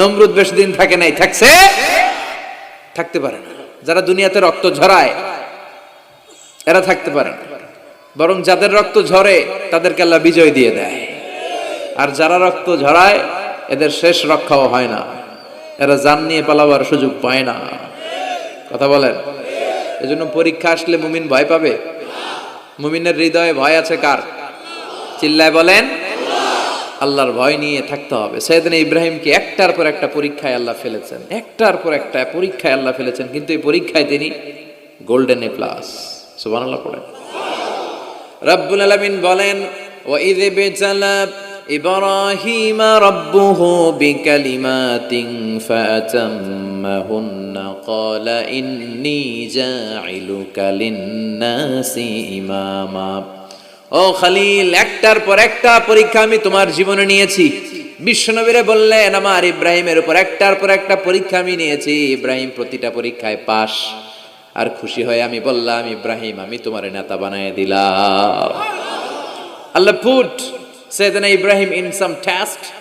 নমরুদ বেশি দিন থাকে নাই, থাকছে? থাকতে পারে না। যারা দুনিয়াতে রক্ত ঝরায়, এরা থাকতে পারে না। বরং যাদের রক্ত ঝরে, তাদেরকে আল্লাহ বিজয় দিয়ে দেয়। আর যারা রক্ত ঝরায়, এদের শেষ রক্ষাও হয় না। এরা জান নিয়ে পালাবার সুযোগ পায় না। কথা বলেন? এজন্য পরীক্ষা আসলে মুমিন ভয় পাবে? মুমিনের হৃদয়ে ভয় আছে কার? চিল্লায় বলেন আল্লাহর ভয় নিয়ে থাকতে হবে। সৈয়দিন ইব্রাহিমকে একটার পর একটা পরীক্ষায় আল্লাহ ফেলেছেন। একটার পর একটা পরীক্ষায় আল্লাহ ফেলেছেন, কিন্তু এই পরীক্ষায় তিনি গোল্ডেন এ প্লাস। সুবহানাল্লাহ পড়েন। রব্বুল আলামিন বলেন ওয়াইদ বিতালা ইব্রাহিম রাব্বুহু বিকালিমাতিন ফাতাম্মাহুন্না, ক্বালা ইন্নী জাইলুকা লিন-নাসি ইমামা। ও খালিল একটার পর একটা পরীক্ষা আমি তোমার জীবনে নিয়েছি বিশ্বনবীরে বললেন আমার ইব্রাহিমের উপর একটার পর একটা পরীক্ষা আমি নিয়েছি ইব্রাহিম প্রতিটা পরীক্ষায় পাশ আর খুশি হয়ে আমি বললাম ইব্রাহিম আমি তোমার নেতা বানায় দিলাম Allah put Sayyidina Ibrahim in some test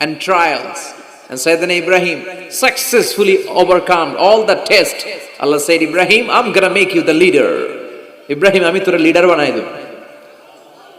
and trials. And Sayyidina Ibrahim successfully overcome all the test. Allah said, Ibrahim, I'm gonna you the leader. Ibrahim আমি তোর লিডার বানাই দেব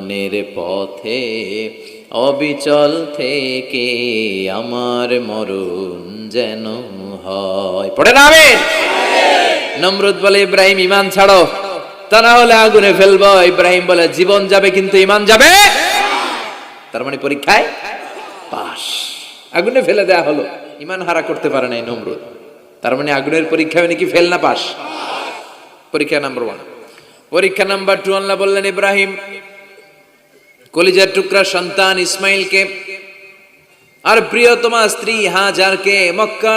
ইমানের পথে, অবিচল থেকে আমার মরণ যেন হয়। পড়ে না আমিন? নমরুদ বলে, ইব্রাহিম ইমান ছাড়ো। তা না হলে আগুনে ফেলব। ইব্রাহিম বলে, জীবন যাবে, কিন্তু ইমান যাবে? তার মানে পরীক্ষায় পাস আগুনে ফেলে দেয়া হলো। ইমান হারা করতে পারে নাই নমরুদ। তার মানে আগুনের পরীক্ষায় নাকি ফেল না পাস পরীক্ষা নাম্বার ওয়ান পরীক্ষা নাম্বার টু আল্লাহ বললেন, ইব্রাহিম কলিজার টুকরা সন্তান ইসমাইলকে আর প্রিয়তমা স্ত্রী হাজারকে মক্কা